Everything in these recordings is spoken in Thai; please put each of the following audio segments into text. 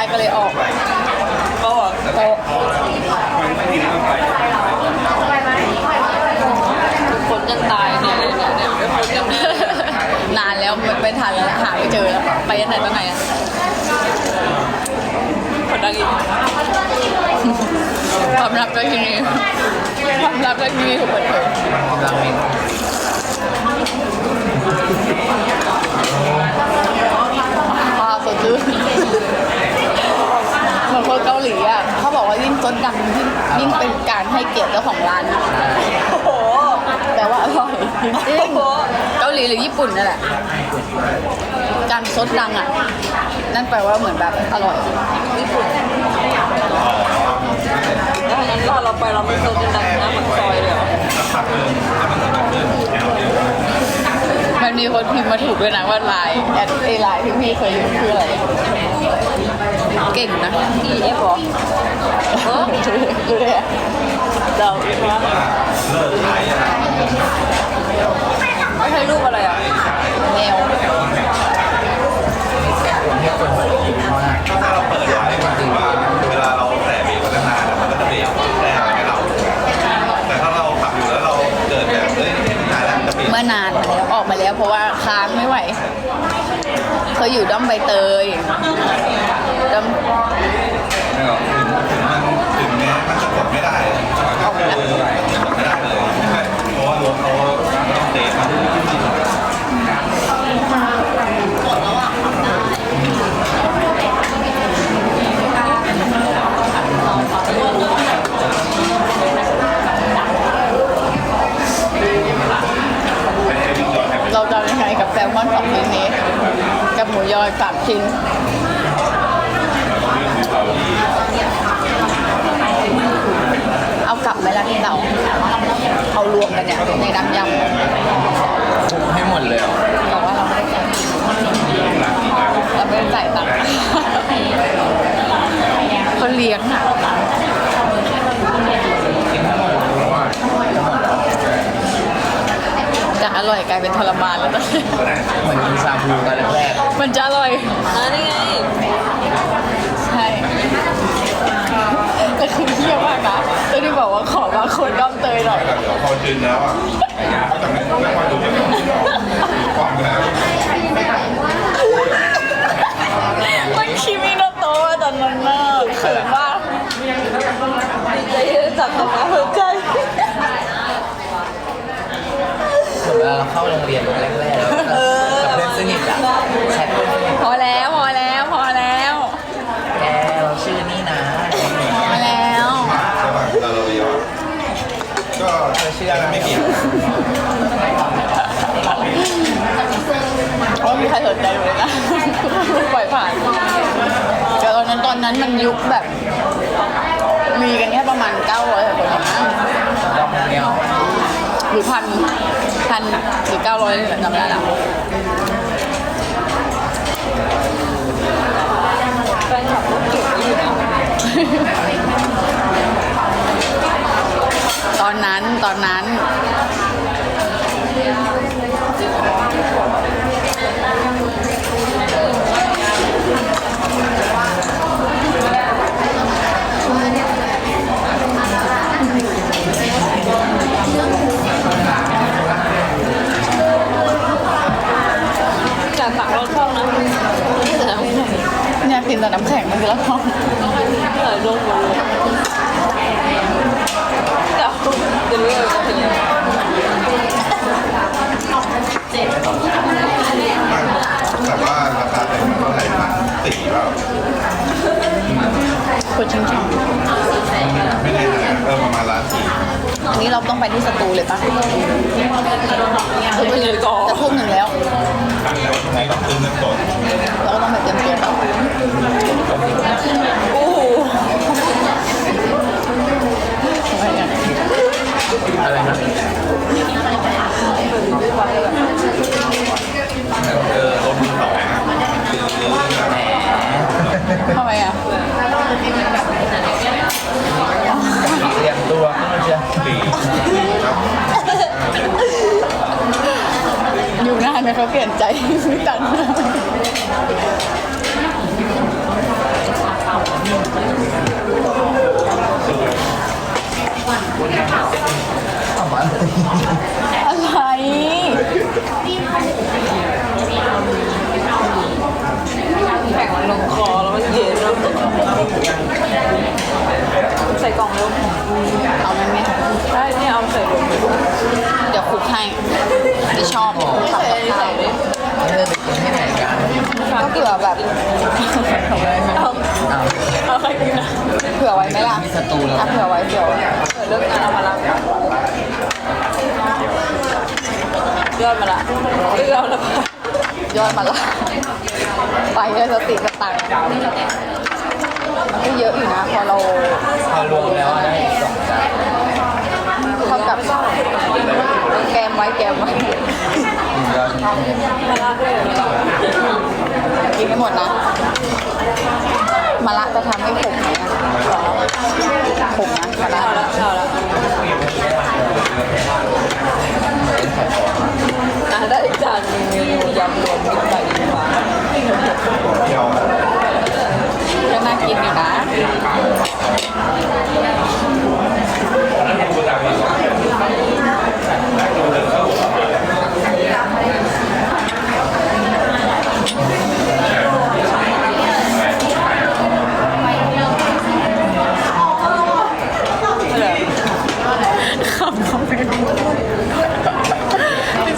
ได้ก็เลยออกก็โต๊ะคนจะตายเนี่ยเนี่ยเนี่ยคนจะนานแล้วไม่ไม่ทันแล้วหาไม่เจอแล้วไปยังไหนตอนไหนอะคนดังอีกความลับก็ที่นี้ความลับก็ที่นี้ถูกเปิดเผยรามงพาสดชื่นเหมือนคน เกาหลีอะเขาบอกว่ายิ่งซดดังยิ่งยิ่งเป็นการให้เกียรติเจ้าของร้านนะโอ้โหแปลว่าอร่อยจริงโอ้โหเกาหลีหรือญี่ปุ่นนั่นแหละการซดดังอะ นั่นแปลว่าเหมือนแบบอร่อยญี่ปุ่นแล้วงั้นเราเราไปเราไม่โซนดังนะมันซอยเลยเหรอมันมีคนพิมพ์มาถูกด้วยนะว่าไลน์แอดไอไลน์ที่พี่เคยอยู่คืออะไร เก่งนะอีเอฟหรอเออดูเลยเราไม่ใช่รูปอะไรอะ แมวถ้าเราเปิดไว้มันถือว่าเวลาเราแตะเบรกไว้นานๆมันก็จะเบรกแตะอะไรให้เรา แต่ถ้าเราขับอยู่แล้วเราเกิดแบบเฮ้ยนานแล้วจะเบรก เมื่อนานมาแล้วออกมาแล้วเพราะว่าค้างไม่ไหว เคยอยู่ด้อมใบเตยด้อมไม่หรอกถึงถึงมันถึงแม้มันจะกดไม่ได้ก็คือกดไม่ได้เลยใช่เพราะว่ารถเขาต้องเตะมาเราจะยังไงกับแซลมอนสองชิ้นนี้ กับหมูยอสามชิ้นเอากลับไหมล่ะที่เราเอารวมกันเนี่ยในน้ำยำคลุกให้หมดเลยเหรอบอกว่าเราไม่ได้จ่ายเราไม่ได้จ่ายตังค์เขาเลี้ยงอะกินให้หมดเลยเพราะว่าทั้งหมดแล้วจากอร่อยกลายเป็นทรมานแล้วตอนนี้เหมือนกินซาบูกันแรก มันจะอร่อยอ่านี่ไงใช่แต่คือเที่ยมากนะตอนที่บอกว่าขอบางคนด้อมเตยหน่อยเดี๋ยวพอจืนแล้วอะแต่ไม่ไม่ค่อยดูไม่ความแล้วมันคิมิโนโตะตอนนั้นน่ะเขินมากใจจับกับน้ำหัวใจๆเหมือนเวลาเราเข้าโรงเรียนแรกๆแล้วกับเพื่อนสนิทอะ เธอชื่ออะไม่เกี่ยวเพรามีใครสนใจเลยนะ ปล่อยผ่านแต่ตอนนั้นตอนนั้นมันยุคแบบ มีกันแค่ประมาณ900กว่าคนเองนะหรือพันพันหรือ900นี่แหละจำได้ละแฟนคลับรถเก่งอยู่นะ ต อนนั้นตอนนั้น จากตักรถเข้านะแต่น้ำแข็ง เนี่ยกินแต่น้ำแข็งมันคือแล้วท้อง เหนื่อยลงหมดเลยเดี๋ยวเดี๋ยวเลิกจะถึง แต่ว่าราคาเป็นเท่าไหร่พันสี่เปล่า คนชิงช่อง ไม่แน่นะเออประมาณล้านสี่ อันนี้เราต้องไปที่สตูเลยปะ ไปเลยก่อน จะทุ่มหนึ่งแล้ว ไหน ต้องซื้อเงิน เปลี่ยนใจไม่ตันประมา ไปเลยสติสตังมันก็เยอะอยู่นะพอเราพอรวมแล้วได้สองจานเท่ากับแกมไว้แกมไว้กินให้หมดนะมะระจะทำให้ผมไหมอะผมนะมะระเอาละเอาละได้จานหนึงเมนูยำรวมมิตรไก่ดีกว่าก็น่ากินอยู่นะเหลือคำคอมเมนต์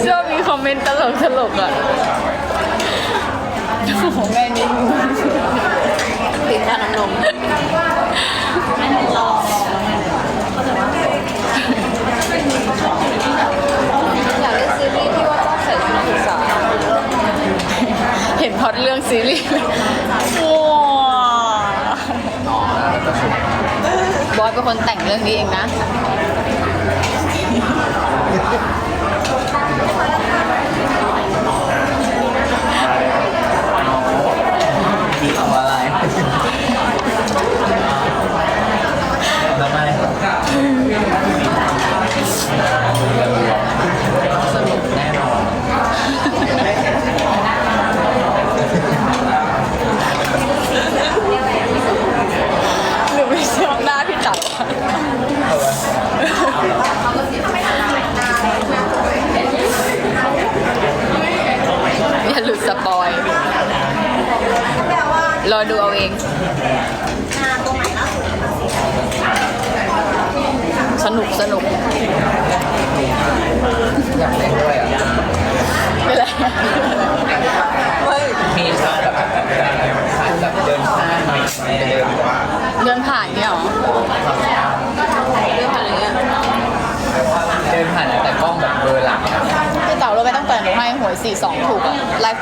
ชอบมีคอมเมนต์ตลกตลกๆอะ โอ้โหแม่นิ่งติดชาน้ำนมอยากเล่นซีรีส์ที่ว่าต้องใส่ชุดนักศึกษาเห็นพล็อดเรื่องซีรีส์เลยว้าวบอยเป็นคนแต่งเรื่องนี้เองนะ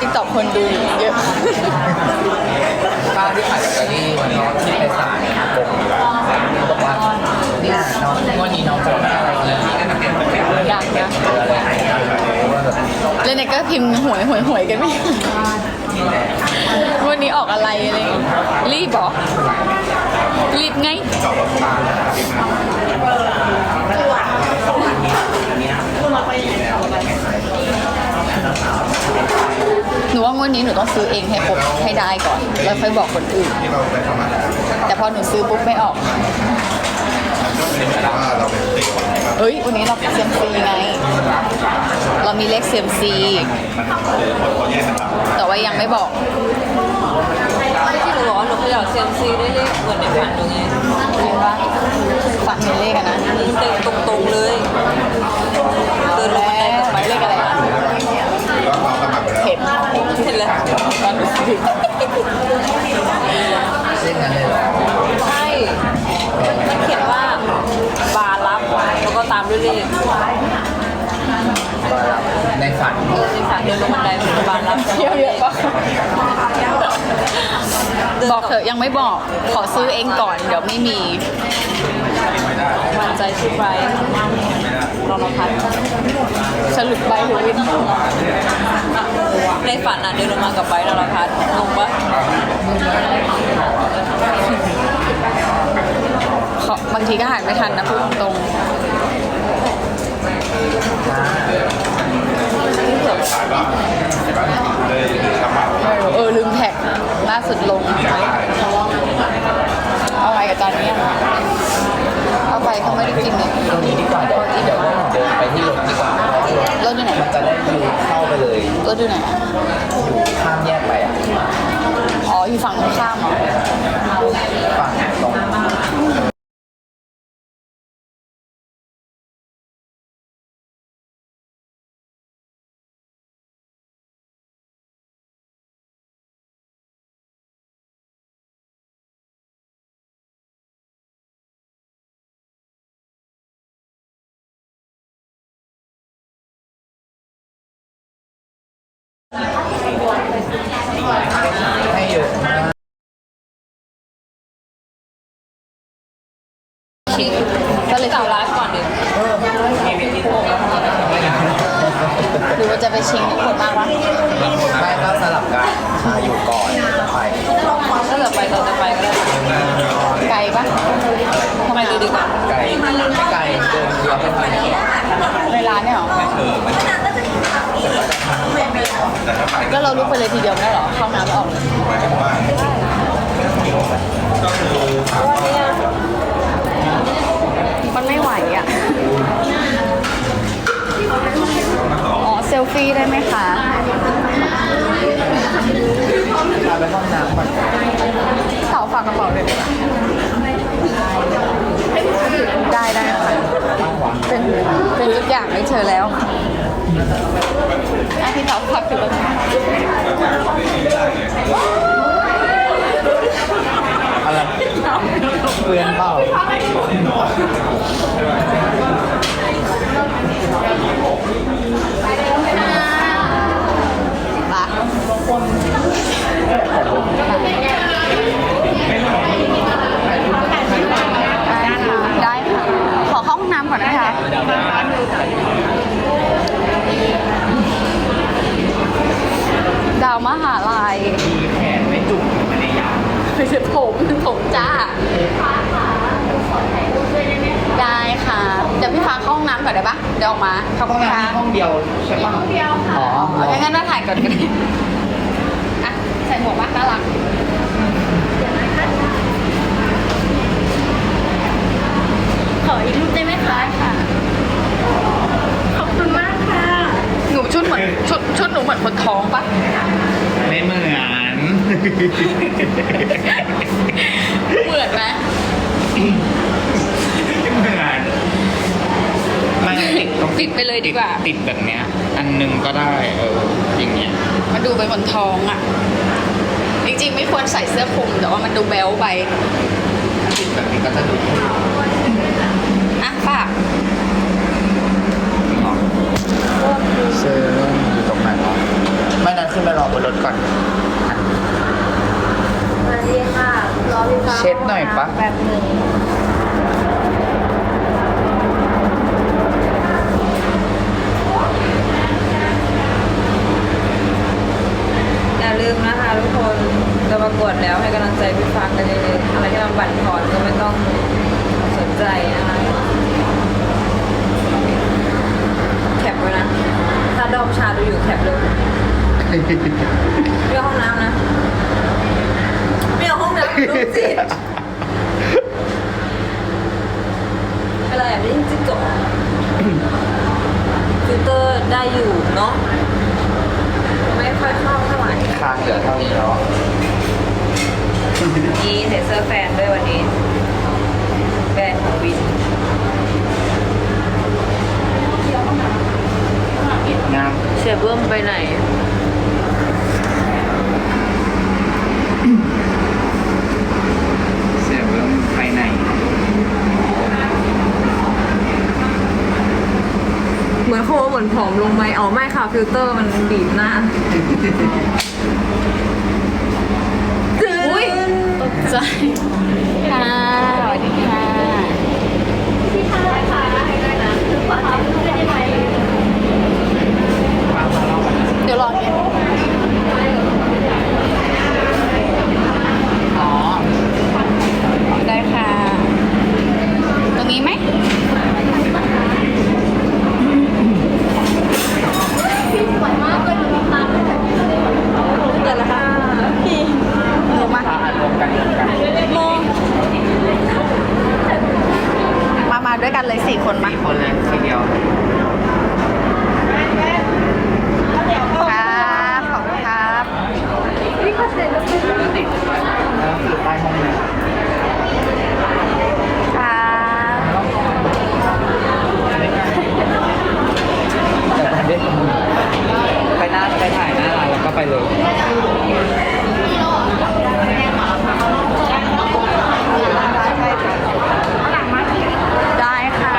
ติ๊กต็อกคนดูเยอะป้าที่ขายลอตเตอรี่วันนี้ที่ไปสายบอยู่บอกว่าเนี่ยน้องวันนี้น้องจะได้อะไรเนี่ยอยากนะเจออะไรว่าแบบแล้วเนี่ยก็พิมพ์หวยหวยหวยกันไม่หยุดวันนี้ออกอะไรอะไรรีบบอย่างเงี้ยรีบเหรอรีบไง หนูว่างวดนี้หนูต้องซื้อเองให้ครบให้ได้ก่อน แล้วค่อยบอกคนอื่น ที่เราไปทำอาหารแต่พอหนูซื้อปุ๊บไม่ออก ว่าเราเป็นติดคนไหนครับเฮ้ย วันนี้เราเซียมซีไง เรามีเลขเซียมซีมันคือคนเขาแยกกันทำแต่ว่ายังไม่บอกที่หนูบอกว่าหนูขยับเซียมซีได้เลขเหมือนในฝันหนูไง เห็นปะฝันเห็นเลขอะนะ เล่นนั้นเลยเหรอใช่มันเขียนว่าบาร์รับแล้วก็ตามด้วยเลขในฝันเออในฝันเดินลงบันไดเป็นบาร์รับเที่ยวเยอะปะบอกเถอะยังไม่บอกขอซื้อเองก่อนเดี๋ยวไม่มี มันใจชื่อไบรท์รอนพัฒน์สรุปใบหรือวินในฝันน่ะเดินลงมากับไบรท์รอนพัฒน์งงปะขอบางทีก็หานไม่ทันนะพูดตรงเออลืมแท็กล่าสุดลงเอาไงกับจานนี้อะ เอาไปเขาไม่ได้กินเลยตรงนี้ดีกว่าเดี๋ยวเดี๋ยวเดินไปที่รถดีกว่ารถอยู่ไหนมันจะได้ดูเข้าไปเลยรถอยู่ไหนอะอยู่ข้ามแยกไปอะอ๋ออยู่ฝั่งตรงข้ามเหรอฝั่งตรง ให้เยอะมากชิงก็เลยเก่าร้านก่อนดี๋ยวหรือว่าจะไปชิงคนมากวะไม่ก็สลับกันมาอยู่ก่อนไปถ้าเกิดไปเราจะไปก็ได้ไกลปะทำไมเลยดีกว่าไกลไม่ไกลเดินเดียวไปทางนี้เวลาเนี่ยหรอ ก็เราลุกไปเลยทีเดียวไม่ได้หรอ เข้าน้ำแล้วออกเลยก็คือมันไม่ไหวอะ อ๋อ เซลฟี่ได้ไหมคะพาไปห้องน้ำก่อนเต่าฝากกระเป๋าเลยดีกว่าได้ได้ค่ะเป็นเป็นทุกอย่างให้เธอแล้ว อะพี่เต่าฝากถือไว้อะไรเปลือนเปล่าปะได้ค่ะ ขอเข้าห้องน้ำก่อนนะคะดาวมหาลัย แขนไม่จุกไม่ได้ยาว ไม่ใช่ผมผมจ้า ได้ค่ะ เดี๋ยวพี่ฟ้าเข้าห้องน้ำก่อนได้ปะเดี๋ยวออกมาขอบ ห้ คุ อง ณค่ะ น้ำห้องเดียวใช่ปะห้องเดียวค่ะอ๋อ เอางั้นเราถ่ายก่อนก็ได้อะ ใส่หมวกบ้างน่ารัก ขออีกรูปได้ไหมคะค่ะ ขอบคุณมากค่ะ หนูชุดเหมือนชุดชุดหนูเหมื อนคนท้องปะไม่เหมือนเหมือนไหมเหมือนมันติดต้องติดไปเลยดีกว่า ติดแบบเนี้ย อันหนึงก็ได้เอออย่างเงี้ยมันดูเป็นคนท้องอะ จริงๆ ไม่ควรใส่เสื้อคลุมแต่ว่ามันดูแบลไปติดแบบนี้ก็จะดูอะฝากเซรั่มอยู่ตรงไหนวะไม่นั้น ขึ้นไปรอบนรถก่อน สวัสดีค่ะรอพี่ฟ้าเช็ดหน่อยปะ แบบหนึ่งอย่าลืมนะคะทุกคนจะประกวดแล้วให้กำลังใจพี่ฟ้ากันเยอะๆอะไรที่มันบั่นทอนก็ไม่ต้องสนใจนะคะแคปไว้นะถ้าดอมชาดูอยู่แคปเลย เรื่องห้องน้ำนะไม่เอาห้องน้ำลูกจิตอะไรอะนี่จิกโกะฟิลเตอร์ได้อยู่เนาะไม่ค่อยเข้าเท่าไหร่คางเหลือเท่านี้แล้วนี่เทเซอร์แฟนด้วยวันนี้แบรนด์ของวินงามเสียเบิ้มไปไหน เสียเรื่องภายใน เหมือนเขาบอกว่าเห มือนผอมลงไหมอ๋อไม่ค่ะฟิลเตอร์มันบีบหน้าอุ้ยตกใจค่ะสวัสดีค่ะเดี๋ยวรอเนี่ยอ๋อ ได้ค่ะ ตรงนี้ไหม แต่ละค่ะพี่ เออมา พาอัดรวมกันรวมกัน โม มา มาด้วยกันเลยสี่คนมา คนเลยทีเดียว ครับ ขอบคุณครับ ติดอยู่ใต้ห้องน้ำ ครับ แต่ตอนนี้ไปหน้าไปถ่ายหน้าร้านแล้วก็ไปเลย ได้ค่ะ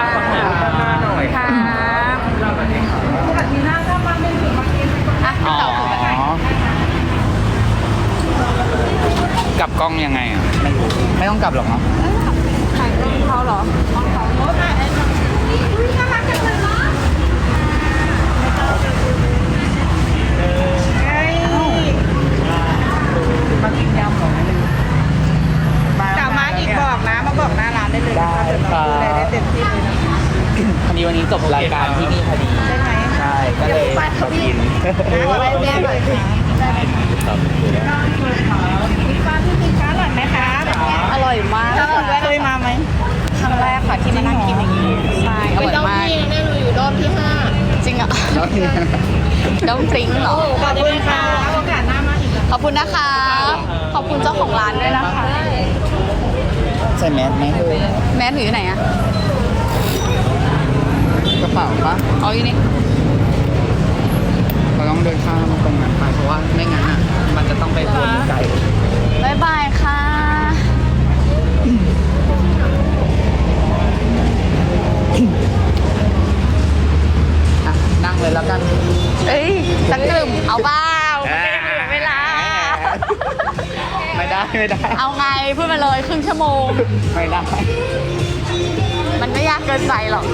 หน่อย ครับอะ อ๋อ เต่าถือไป ก ลับกล้องยังไงอะไม่รู้ไม่ต้องกลับหรอกเนาะถ่ายรูปเขาเหรอของเขามากินยำหรอจะมาอีกบอกนะ มาบอกหน้าร้านได้เลยนะคะเดี๋ยวเราดูแลได้เต็มที่เลยนะพอดีวันนี้จบรายการที่นี่พอดีใช่ไหมใช่ ก็เลยมากินขอได้แม่หน่อยค่ะครับมีฟ้าที่มีฟ้าอร่อยไหมคะแบบเนี้ยอร่อยมากเคยมาไหมครั้งแรกค่ะที่มานั่งกินอย่างนี้ใช่อร่อยมากแน่หนูอยู่รอบที่ห้าจริงอะแล้วที่ต้องพริ้งเหรอขอบคุณค่ะโอกาสหน้ามาอีกขอบคุณนะคะ ขอบคุณเจ้าของร้านด้วยนะคะใส่แมสไหมแม่หนูอยู่ไหนอะกระเป๋าปะเอาอยู่นี่ เราต้องเดินข้ามตรงนั้นไปเพราะว่าไม่งั้นอะมันจะต้องไปวนไกลบ๊ายบายค่ะ อะนั่งเลยแล้วกัน เอ้ยสักกลุ่มเอาเปล่าเวลา ไม่ได้ไม่ได้ เอาไงพูดมาเลยครึ่งชั่วโมง ไม่ได้ มันไม่ยากเกินใจหรอก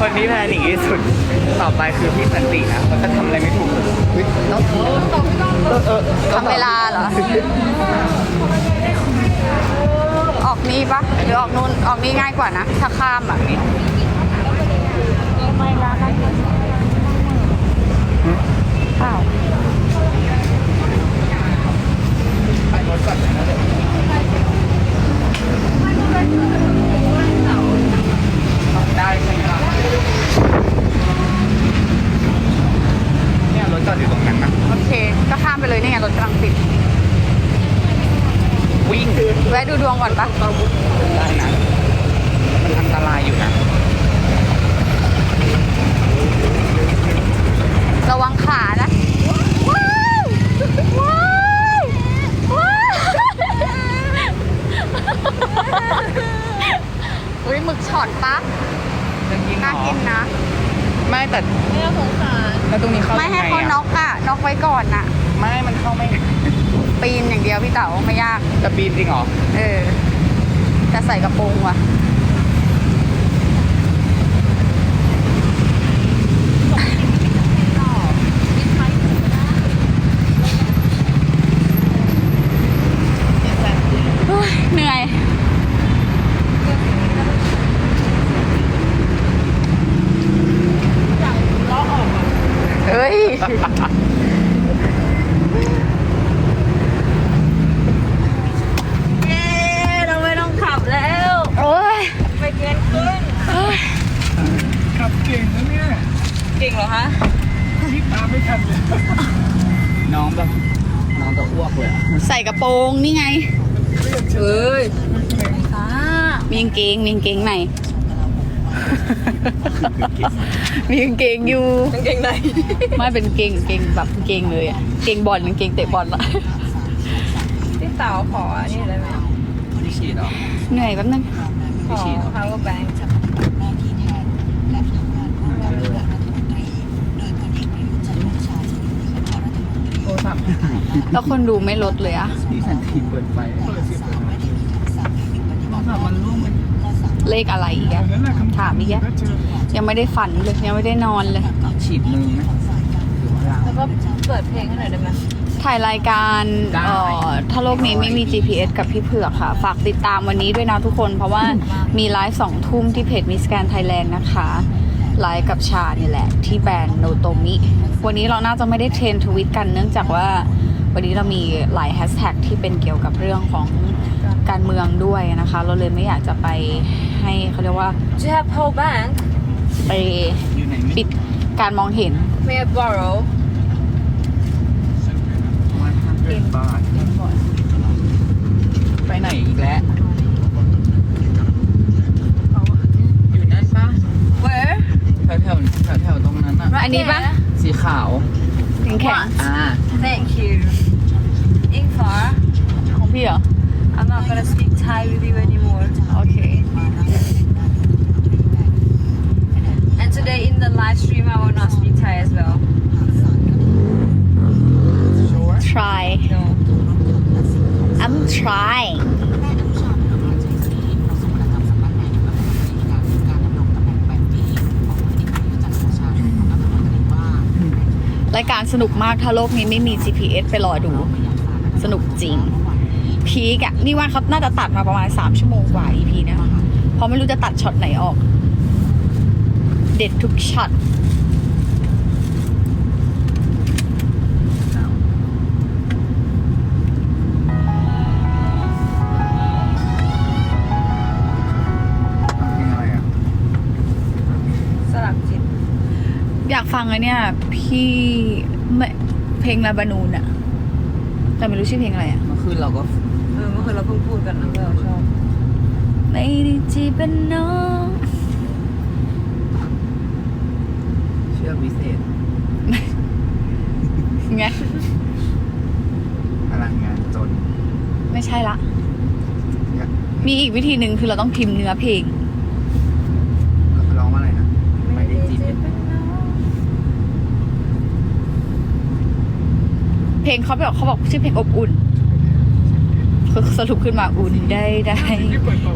คนที่แพนิคที่สุดต่อไปคือพี่สันตินะเขาจะทำอะไรไม่ถูกเฮ้ยน้องเออเออทำเวลาเหรอ ออกนี่ปะหรือออกนู่นออกนี่ง่ายกว่านะ ถ้าข้ามแบบนี้ไม่ละได้เปล่าไปรถก่อนนะเดี๋ยว ได้ใช่ไหมล่ะเนี่ยรถจอดอยู่ตรงนั้นนะโอเค ก็ข้ามไปเลยนี่ไงรถกำลังติด วิ่งแวะดูดวงก่อนปะ ได้นะ มันอันตรายอยู่นะ ระวังขานะ ว้าวว้าวว้าวอุ้ยหมึกช็อตปะ จะกินเหร น่า อ กินนะ ไม่แต่ ไม่สงสาร แล้วตรงนี้เข้า ไม่ให้ ยังง เขา อะ น็อกอะน็อกไว้ก่อนอะ ไม่ มันเข้าไม่ ปีนอย่างเดียวพี่เต๋าไม่ยาก จะปีนจริงเหรอ เออแต่ใส่กระโปรงว่ะโอ้ยเหนื่อยเฮ้ย เย้เราไม่ต้องขับแล้ว โอ้ย ไปเกินขึ้น ขับเก่งนะเนี่ย เก่งเหรอคะ รีบตามไม่ทันเลย น้องแบบ น้องจะอ้วกเลยอะ ใส่กระโปรงนี่ไง เฮ้ยมีกา งเกงมีกางเกงไหนมีกางเกงอยู่กางเกงในไม่เป็นเกงเกงแบบเกงเลยอะเกงบอลเกงเตะบอลอะพี่เต๋าขออันนี้ได้ไหมพี่ฉีดเหรอเหนื่อยแป๊บนึงขอ power bank โทรศัพท์แล้วคนดูไม่ลดเลยอะพี่สันติเปิดไฟโทรศัพท์มันร่วงไป เลขอะไรอีกอะถามอีกอะยังไม่ได้ฝันเลยยังไม่ได้นอนเลย ฉีดมือไหมหรือว่าเราแล้วก็เปิดเพลงให้หน่อยได้ไหมถ่ายรายการได้เอ่อถ้าโลกนี้ไม่มี GPS กับพี่เผือกค่ะ ฝากติดตามวันนี้ด้วยนะทุกคน เพราะว่ามีไลฟ์สองทุ่มที่เพจมิสแกนไทยแลนด์นะคะไลฟ์กับชาเนี่ยแหละ ที่แบรนด์โนโตมิ วันนี้เราน่าจะไม่ได้เทรนทวิตกันเนื่องจากว่าวันนี้เรามีหลายแฮชแท็กที่เป็นเกี่ยวกับเรื่องของการเมืองด้วยนะคะ เราเลยไม่อยากจะไปให้ เขาเรียกว่า Do you have power bank ไปอยู่ไหนปิดการมองเห็น May I borrow วันพันเบาทไปไหนอีกแล้ว อยู่นั่นปะ Where แถวแถวแถวแถวๆตรงนั้นอะอันนี้ปะสีขาว แข็งแข็งอ่า Thank you Ingvar ของพี่เหรอ I'm not gonna speak Thai with you anymore today in the live stream, I will not speak Thai as well. Sure? Try. No. I'm trying. รายการสนุกมากถ้าโลกนี้ไม่มี GPS ไปรอดู สนุกจริง พีกอะนี่ว่าเขาน่าจะตัดมาประมาณ 3 ชั่วโมงกว่า EP นะเพราะไม่รู้จะตัดช็อตไหนออก เด็ดทุกช็อตเพลงอะไรอะสลักจิต อยากฟังไอ้เนี่ย พี่ไม่เพลงลาบานูนอะแต่ไม่รู้ชื่อเพลงอะไรอะเมื่อคืนเราก็เออเมื่อคืนเราเพิ่งพูดกันนะว่าเราชอบไม่ได้จีบเป็นน้อง เชือก วิเศษไงพลังงานจนไม่ใช่ละ มีอีกวิธีหนึ่งคือเราต้องพิมพ์เนื้อเพลงร้องว่าอะไรนะไม่ได้จีบเป็นเพลงเขาบอกเขาบอกชื่อเพลงอบอุ่นคือสรุปขึ้นมาอุ่นได้ได้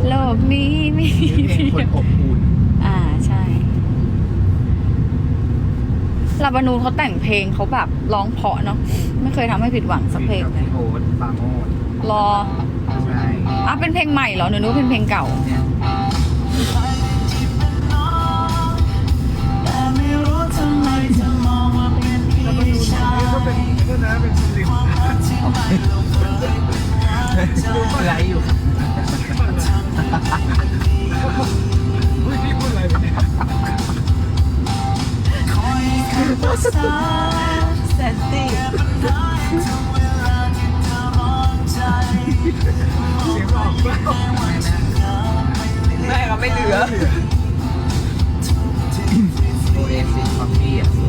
โลกนี้ไม่มีเพลงคนอบอุ่น อ่าใช่ ลาบานูนเขาแต่งเพลงเขาแบบร้องเพราะเนาะไม่เคยทำให้ผิดหวังสักเพลงเลยพี่โอ๊ตปราโมดรอใช่อะเป็นเพลงใหม่เหรอหนูนึกว่าเป็นเพลงเก่า เนี่ยไลอยู่ แซนตี้ไม่ก็ไม่เหลือ โอเอซิสคอฟฟี่อะ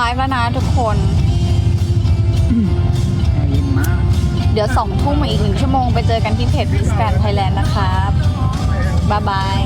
ไลฟ์แล้วนะทุกคนแอร์เย็นมาก เดี๋ยวสองทุ่มอีกหนึ่งชั่วโมงไปเจอกันที่เพจมิสแกนไทยแลนด์นะครับ บ๊ายบาย